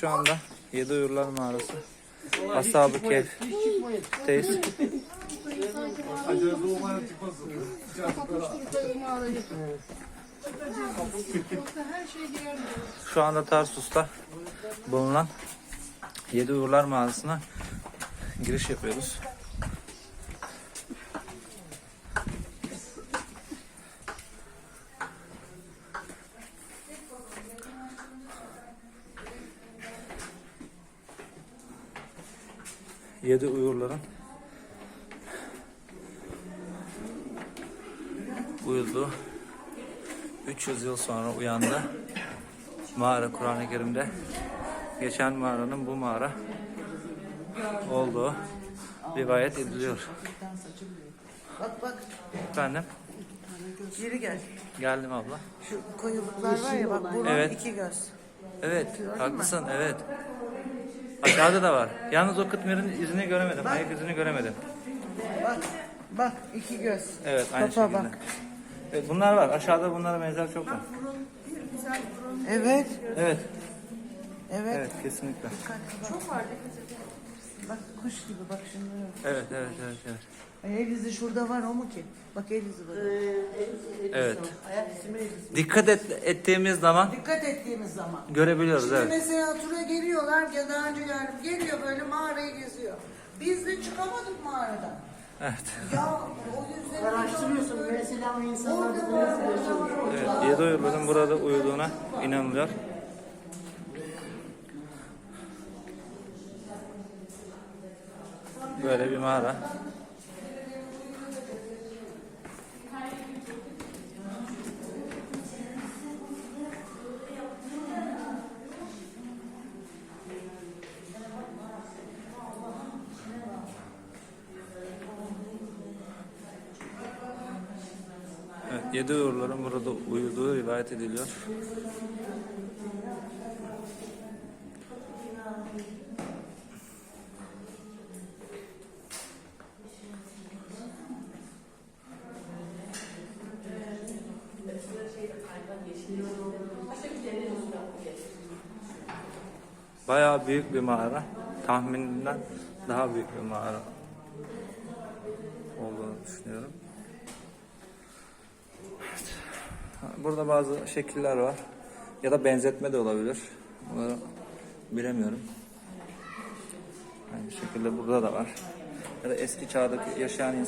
şu anda Yedi Uyurlar Mağarası. Ashab-ı Kehf'teyiz. Şu anda Tarsus'ta bulunan Yedi Uyurlar Mağarası'na giriş yapıyoruz. Yedi Uyurların uyuduğu 300 yıl sonra uyandı. Mağara Kur'an-ı Kerim'de geçen mağaranın bu mağara olduğu rivayet ediliyor. Bak bak Efendim geri gel. geldim abla. Şu koyuluklar var ya bak burun Evet. iki göz. Evet haklısın evet. Aşağıda da var. Yalnız o kıtmirin izini göremedim. Ayak izini göremedim. Bak bak iki göz. Evet aynı Kafa şekilde. bak. Evet, bunlar var. Aşağıda bunlara benzer çok var. Evet. Evet. Evet. Evet kesinlikle. Çok var. Bak kuş gibi bak şunlara. Evet evet evet evet. El izi şurada var o mu ki? Bak el izi var. Evet. Ayak izi mi el izi? Dikkat et, ettiğimiz zaman Dikkat ettiğimiz zaman. görebiliyoruz Şimdi evet. mesela tura geliyorlar ya daha önce geldim. Geliyor böyle mağarayı geziyor. Biz de çıkamadık mağaradan. Evet. Ya o yüzden Araştırıyorsun mesela o insanlar Orada bunu nasıl yaşamış. Evet, yedi uyurların burada uyuduğuna inanılıyor. Böyle bir mağara. Yedi uyurların burada uyuduğu rivayet ediliyor. Bayağı büyük bir mağara. Tahminimden daha büyük bir mağara olduğunu düşünüyorum. Burada bazı şekiller var. Ya da benzetme de olabilir. Bunları bilemiyorum. Aynı şekilde burada da var. Ya da eski çağdaki yaşayan